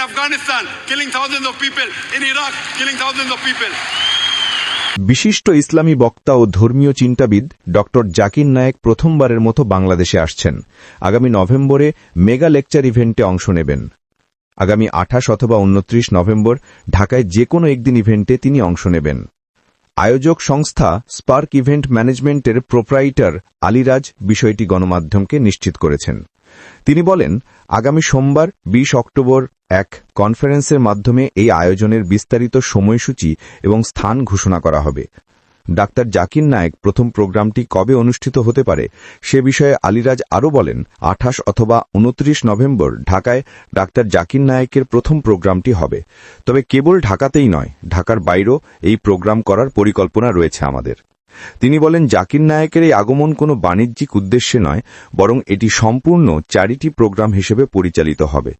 Afghanistan, killing thousands of people. In Iraq, killing thousands of people. বিশিষ্ট ইসলামী বক্তা ও ধর্মীয় চিন্তাবিদ ডক্টর জাকির নায়েক প্রথমবারের মতো বাংলাদেশে আসছেন আগামী নভেম্বরে মেগা লেকচার ইভেন্টে অংশ নেবেন আগামী আঠাশ অথবা উনত্রিশ নভেম্বর ঢাকায় যে কোনো একদিন ইভেন্টে তিনি অংশ নেবেন আয়োজক সংস্থা স্পার্ক ইভেন্ট ম্যানেজমেন্টের প্রোপ্রাইটার আলিরাজ বিষয়টি গণমাধ্যমকে নিশ্চিত করেছেন। তিনি বলেন, আগামী সোমবার ২০ অক্টোবর, এক কনফারেন্সের মাধ্যমে এই আয়োজনের বিস্তারিত সময়সূচি এবং স্থান ঘোষণা করা হবে। ডাক্তার জাকির নায়েক প্রথম প্রোগ্রামটি কবে অনুষ্ঠিত হতে পারে সে বিষয়ে আলিরাজ আরও বলেন, আঠাশ অথবা উনত্রিশ নভেম্বর ঢাকায় ডাক্তার জাকির নায়েকের প্রথম প্রোগ্রামটি হবে। তবে কেবল ঢাকাতেই নয়, ঢাকার বাইরেও এই প্রোগ্রাম করার পরিকল্পনা রয়েছে আমাদের। তিনি বলেন, জাকির নায়েকের এই আগমন কোনো বাণিজ্যিক উদ্দেশ্যে নয়, বরং এটি সম্পূর্ণ চ্যারিটি প্রোগ্রাম হিসেবে পরিচালিত হবে।